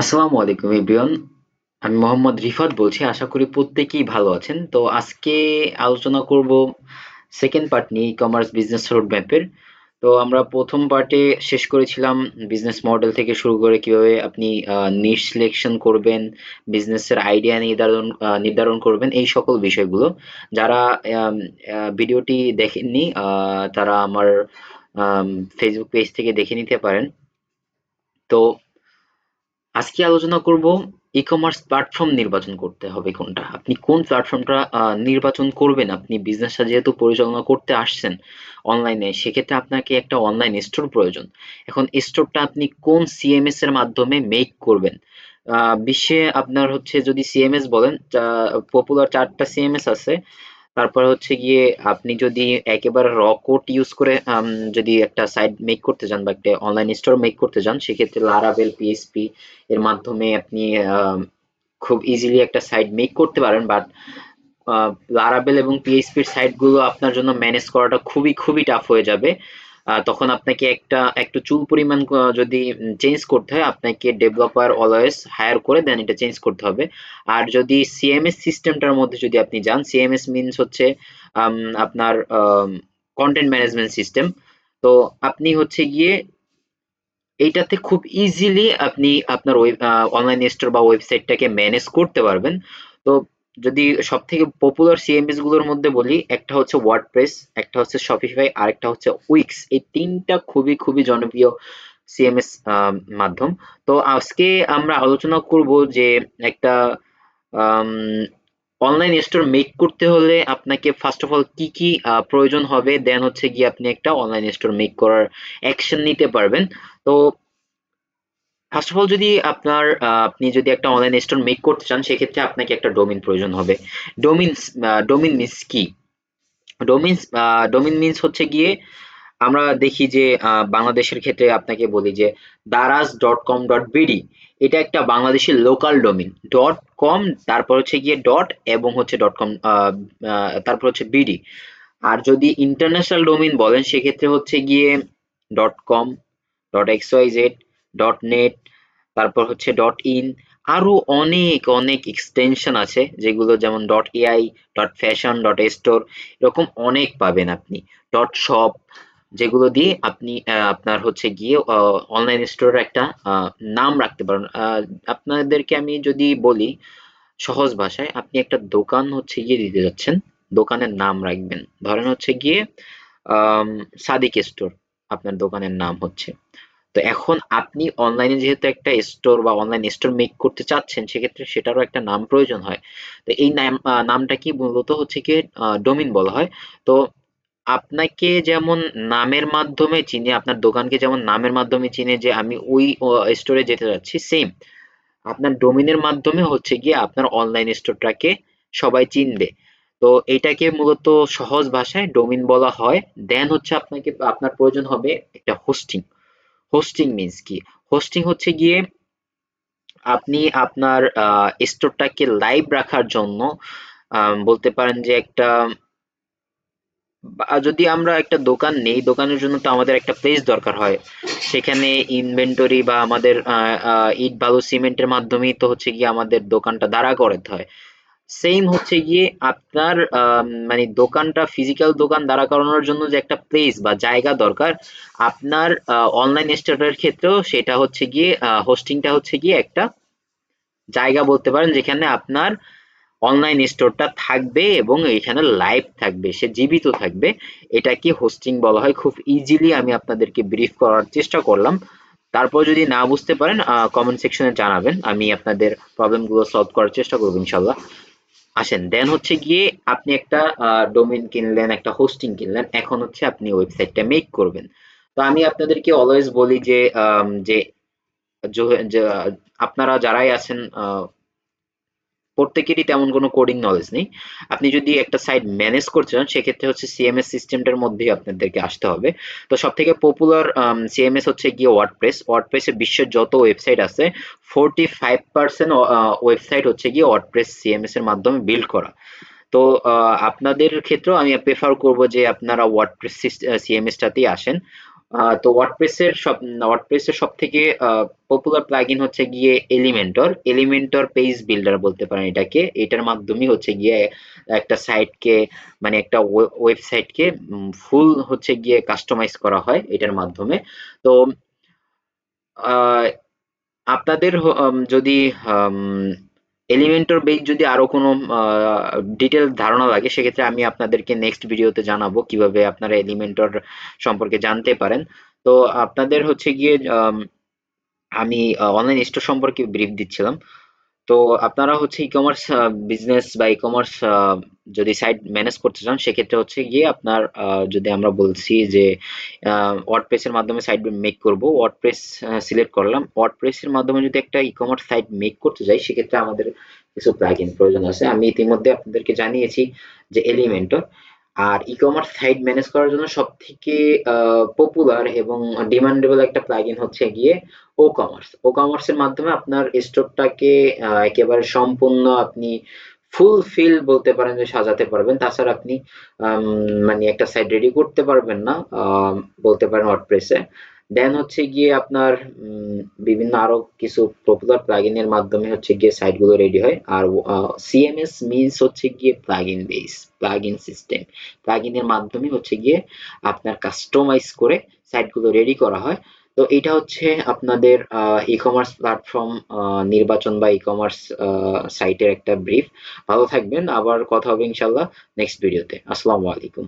আসসালামু আলাইকুম এভরিওয়ান। আমি মোহাম্মদ রিফাত বলছি, আশা করি প্রত্যেকেই ভালো আছেন। তো আজকে আলোচনা করব সেকেন্ড পার্ট নিয়ে ই কমার্স বিজনেস রোড ম্যাপের তো আমরা প্রথম পার্টে শেষ করেছিলাম বিজনেস মডেল থেকে শুরু করে কীভাবে আপনি নিশ সিলেকশন করবেন বিজনেসের আইডিয়া নির্ধারণ নির্ধারণ করবেন, এই সকল বিষয়গুলো। যারা ভিডিওটি দেখেননি তারা আমার ফেসবুক পেজ থেকে দেখে নিতে পারেন। তো আজকে আলোচনা করব ই কমার্স প্ল্যাটফর্ম নির্বাচন করতে হবে কোনটা। আপনি কোন প্ল্যাটফর্মটা নির্বাচন করবেন? আপনি বিজনেসটা যেহেতু পরিচালনা করতে আসছেন অনলাইনে সেক্ষেত্রে আপনাকে একটা অনলাইন স্টোর প্রয়োজন। এখন স্টোরটা আপনি কোন সিএমএস এর মাধ্যমে মেক করবেন? বিশ্বে আপনার হচ্ছে যদি সিএমএস বলেন পপুলার চারটা সিএমএস আছে তারপর হচ্ছে গিয়ে আপনি যদি একেবারে র কোড ইউজ করে যদি একটা সাইট মেক করতে চান বা একটা অনলাইন স্টোর মেক করতে চান, সেক্ষেত্রে লারাভেল পিএসপি এর মাধ্যমে আপনি খুব ইজিলি একটা সাইট মেক করতে পারেন। বাট লারাভেল এবং পিএইচপির সাইটগুলো আপনার জন্য ম্যানেজ করাটা খুবই খুবই টাফ হয়ে যাবে। তখন আপনাকে একটা, একটু চুল পরিমাণ যদি চেঞ্জ করতে হয়, আপনাকে ডেভেলপার অলওয়েজ হায়ার করে দেন, এটা চেঞ্জ করতে হবে। আর যদি সিএমএস সিস্টেমটার মধ্যে যদি আপনি যান সিএমএস মিনস হচ্ছে আপনার কন্টেন্ট ম্যানেজমেন্ট সিস্টেম তো আপনি হচ্ছে গিয়ে এইটাতে খুব ইজিলি আপনি আপনার ওয়েব অনলাইন স্টোর বা ওয়েবসাইটটাকে ম্যানেজ করতে পারবেন। তো যদি সব থেকে পপুলার সিএমএসগুলোর মধ্যে বলি, একটা হচ্ছে ওয়ার্ডপ্রেস একটা হচ্ছে শপিফাই আর একটা হচ্ছে উইক্স এই তিনটা খুবই খুবই জনপ্রিয় সিএমএস মাধ্যম। তো আজকে আমরা আলোচনা করব যে একটা অনলাইন স্টোর মেক করতে হলে আপনাকে ফার্স্ট অফ অল কি কি প্রয়োজন হবে দেন হচ্ছে গিয়ে আপনি একটা অনলাইন স্টোর মেক করার অ্যাকশন নিতে পারবেন। তো ফার্স্ট অফ অল যদি আপনার আপনি যদি একটা অনলাইন স্টোর মেক করতে চান, সেক্ষেত্রে আপনাকে একটা ডোমিন প্রয়োজন হবে। ডোমিন ডোমিন মিনস কি? ডোমিন ডোমিন মিনস হচ্ছে গিয়ে আমরা দেখি যে বাংলাদেশের ক্ষেত্রে আপনাকে বলি যে, Daraz dot com dot BD এটা একটা বাংলাদেশের লোকাল ডোমিন ডট কম তারপর হচ্ছে গিয়ে ডট এবং হচ্ছে ডট কম তারপর হচ্ছে বিডি আর যদি ইন্টারন্যাশনাল ডোমিন বলেন, সেক্ষেত্রে হচ্ছে গিয়ে dot com dot X Y Z dot net তারপর হচ্ছে ডট ইন আরও অনেক অনেক এক্সটেনশন আছে, যেগুলো যেমন dot AI dot fashion dot store এরকম অনেক পাবেন আপনি। ডট শপ যেগুলো দিয়ে আপনি আপনার হচ্ছে গিয়ে অনলাইন স্টোরের একটা নাম রাখতে পারেন। আপনাদেরকে আমি যদি বলি, সহজ ভাষায় আপনি একটা দোকান হচ্ছে গিয়ে দিতে যাচ্ছেন, দোকানের নাম রাখবেন। ধরেন হচ্ছে গিয়ে সাদিক স্টোর আপনার দোকানের নাম হচ্ছে। তো এখন আপনি অনলাইনে যেহেতু একটা স্টোর বা অনলাইন স্টোর মেক করতে চাচ্ছেন, সেক্ষেত্রে সেটারও একটা নাম প্রয়োজন হয়। তো এই নাম নামটা কি মূলত হচ্ছে কি ডোমিন বলা হয়? তো আপনাকে যেমন নামের মাধ্যমে চিনে, আপনার দোকানকে যেমন নামের মাধ্যমে চিনে যে আমি ওই স্টোরে যেতে যাচ্ছি সেম আপনার ডোমিনের মাধ্যমে হচ্ছে গিয়ে আপনার অনলাইন স্টোরটাকে সবাই চিনবে। তো এটাকে মূলত সহজ ভাষায় ডোমিন বলা হয়। দেন হচ্ছে আপনাকে, আপনার প্রয়োজন হবে একটা হোস্টিং হোস্টিং মিন্স কি? হোস্টিং হচ্ছে গিয়ে আপনি আপনার স্টোরটাকে লাইভ রাখার জন্য বলতে পারেন যে একটা যদি আমরা একটা দোকান নেই, দোকানের জন্য তো আমাদের একটা প্লেস দরকার হয়। সেখানে ইনভেন্টরি বা আমাদের ইট বালু সিমেন্টের মাধ্যমেই তো হচ্ছে গিয়ে আমাদের দোকানটা দাঁড়া করাতে হয়। সেম হচ্ছে গিয়ে আপনার মানে দোকানটা ফিজিক্যাল দোকান দাঁড়া করানোর জন্য যে একটা প্লেস বা জায়গা দরকার, আপনার অনলাইন স্টোরের ক্ষেত্রেও সেটা হচ্ছে গিয়ে হোস্টিংটা হচ্ছে গিয়ে একটা জায়গা বলতে পারেন যেখানে আপনার অনলাইন স্টোরটা থাকবে এবং এখানে লাইভ থাকবে, সে জীবিত থাকবে। এটাকে হোস্টিং বলা হয়। খুব ইজিলি আমি আপনাদেরকে ব্রিফ করার চেষ্টা করলাম। তারপর যদি না বুঝতে পারেন কমেন্ট সেকশনে জানাবেন। আমি আপনাদের প্রবলেমগুলো সলভ করার চেষ্টা করব, ইনশাল্লাহ। আসেন। দেন হচ্ছে গিয়ে আপনি একটা ডোমেন কিনলেন, একটা হোস্টিং কিনলেন, এখন হচ্ছে আপনি ওয়েবসাইটটা মেক করবেন। তো আমি আপনাদেরকে অলওয়েজ বলি যে যে আপনারা যারাই আছেন প্রত্যেকেরই তেমন কোনো কোডিং নলেজ নেই। আপনি যদি একটা সাইট ম্যানেজ করতে চান, সেক্ষেত্রে হচ্ছে সিএমএস সিস্টেমটার মধ্যেই আপনাদেরকে আসতে হবে। তো সব থেকে পপুলার সিএমএস হচ্ছে গিয়ে ওয়ার্ডপ্রেস ওয়ার্ডপ্রেসে বিশ্বের যত ওয়েবসাইট আছে ফোরটি ফাইভ পার্সেন্ট ওয়েবসাইট হচ্ছে গিয়ে ওয়ার্ডপ্রেস সিএমএস এর মাধ্যমে বিল্ড করা। তো আপনাদের ক্ষেত্রেও আমি প্রেফার করব যে আপনারা ওয়ার্ডপ্রেস সিএমএসটাতেই আসেন। তো ওয়ার্ডপ্রেসের সব ওয়ার্ডপ্রেসের সব থেকে পপুলার প্লাগইন হচ্ছে গিয়ে এলিমেন্টর এলিমেন্টর পেজ বিল্ডার বলতে পারেন এটাকে। এটার মাধ্যমে হচ্ছে গিয়ে একটা সাইটকে মানে একটা ওয়েবসাইটকে ফুল হচ্ছে গিয়ে কাস্টমাইজ করা হয় এটার মাধ্যমে। তো আপনাদের যদি এলিমেন্টর বেস যদি আরও কোনো ডিটেল ধারণা লাগে, সেক্ষেত্রে আমি আপনাদেরকে নেক্সট ভিডিওতে জানাব কীভাবে আপনারা এলিমেন্টর সম্পর্কে জানতে পারেন। তো আপনাদের হচ্ছে গিয়ে, আমি অনলাইন স্টোর সম্পর্কে ব্রিফ দিচ্ছিলাম। তো আপনারা হচ্ছে ই কমার্স বিজনেস বা ই কমার্স যদি সাইট ম্যানেজ করতে চান, সেক্ষেত্রে হচ্ছে গিয়ে আপনার যদি আমরা বলছি যে ওয়ার্ডপ্রেসের মাধ্যমে সাইট মেক করব ওয়ার্ডপ্রেস সিলেক্ট করলাম। ওয়ার্ডপ্রেসের মাধ্যমে যদি একটা ই কমার্স সাইট মেক করতে যাই, সেক্ষেত্রে আমাদের কিছু প্লাগইন প্রয়োজন আছে। আমি ইতিমধ্যে আপনাদেরকে জানিয়েছি যে এলিমেন্টর আর ই কমার্স সাইট ম্যানেজ করার জন্য সব থেকে পপুলার এবং ডিমান্ডেবল একটা প্লাগইন হচ্ছে গিয়ে ও কমার্স ও কমার্সের মাধ্যমে আপনার স্টোরটাকে একেবারে সম্পূর্ণ আপনি ফুলফিল বলতে পারেন যে সাজাতে পারবেন। তাছাড়া আপনি মানে একটা সাইট রেডি করতে পারবেন না বলতে পারেন ওয়ার্ডপ্রেসে দেন হচ্ছে গিয়ে আপনার বিভিন্ন আরও কিছু পপুলার প্লাগইনের মাধ্যমে হচ্ছে গিয়ে সাইটগুলো রেডি হয়। আর সিএমএস মিনস হচ্ছে গিয়ে প্লাগইন বেস প্লাগইন সিস্টেম প্লাগইনের মাধ্যমে হচ্ছে গিয়ে আপনার কাস্টমাইজ করে সাইটগুলো রেডি করা হয়। তো এটা হচ্ছে আপনাদের ই কমার্স প্ল্যাটফর্ম নির্বাচন বা ই কমার্স সাইটের একটা ব্রিফ ভালো থাকবেন, আবার কথা হবে ইনশাল্লাহ নেক্সট ভিডিওতে আসসালামু আলাইকুম।